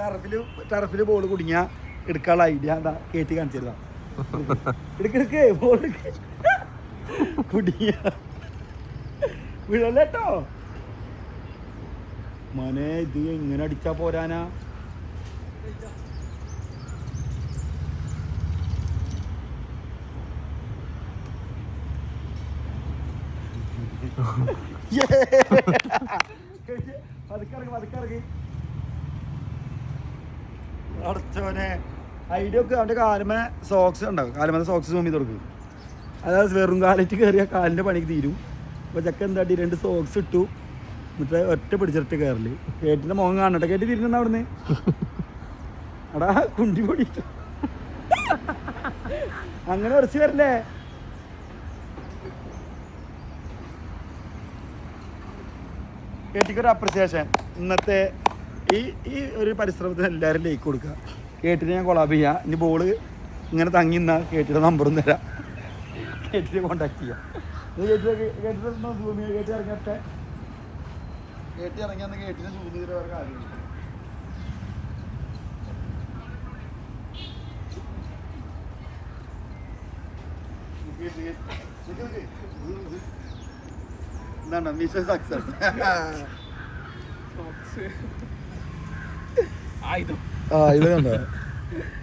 ടർഫിൽ ടർഫിൽ ball കുടുങ്ങിയ എടുക്കാനുള്ള idea എന്താ? കേട്ടി കാണിച്ചിരുന്ന? എടുക്കെടുക്ക് ബോൾ കുടുങ്ങിയ. വീഴല്ലേട്ടോ മോനെ ഇത് എങ്ങനെ അടിച്ചാ പോരാനാ? പതുക്കിറങ്ങി പതുക്കിറങ്ങി ഒക്കെ അവന്റെ സോക്സ് ഉണ്ടാവും. കാലമേ സോക്സ് സൂം ചെയ്ത് കൊടുക്കും. അതായത് വെറും കാലിറ്റ് കയറിയ കാലിന്റെ പണിക്ക് തീരും. അപ്പോൾ ചക്ക എന്താട്ടി രണ്ട് സോക്സ് ഇട്ടു. എന്നിട്ട് ഒറ്റ പിടിച്ചിട്ട് കയറൽ കേട്ടിന്റെ മുഖം കാണട്ടെ കേട്ടി. തിരിഞ്ഞ അവിടുന്ന്. അടാ കുണ്ടി പൊടിയിട്ടു. അങ്ങനെ ഉറച്ചു വരല്ലേ? കേട്ടിക്കൊരു അപ്രിസിയേഷൻ ഇന്നത്തെ ഈ ഈ ഒരു പരിശ്രമത്തിന് എല്ലാവരും ലൈക്ക് കൊടുക്കുക. കേട്ടിട്ട് ഞാൻ കൊളാബ് ചെയ്യാം. ഇനി ബോൾ ഇങ്ങനെ തങ്ങി നിന്നാൽ കേട്ടിട്ട് നമ്പറും തരാം. കേട്ടിട്ട് കോണ്ടാക്ട് ചെയ്യാം. ഇത് കേട്ടിട്ട് കേട്ടിട്ട് സൂം ചെയ്ത് കേട്ടി ഇറങ്ങട്ടെ കേട്ടി ഇറങ്ങിയാന്ന് കേട്ടിട്ട് സൂം ചെയ്തിട്ട് വേറെ കാര്യമില്ല എന്താണ് മിഷൻ സക്സസ് ആയുധം. ആ ഇത് കണ്ടോ?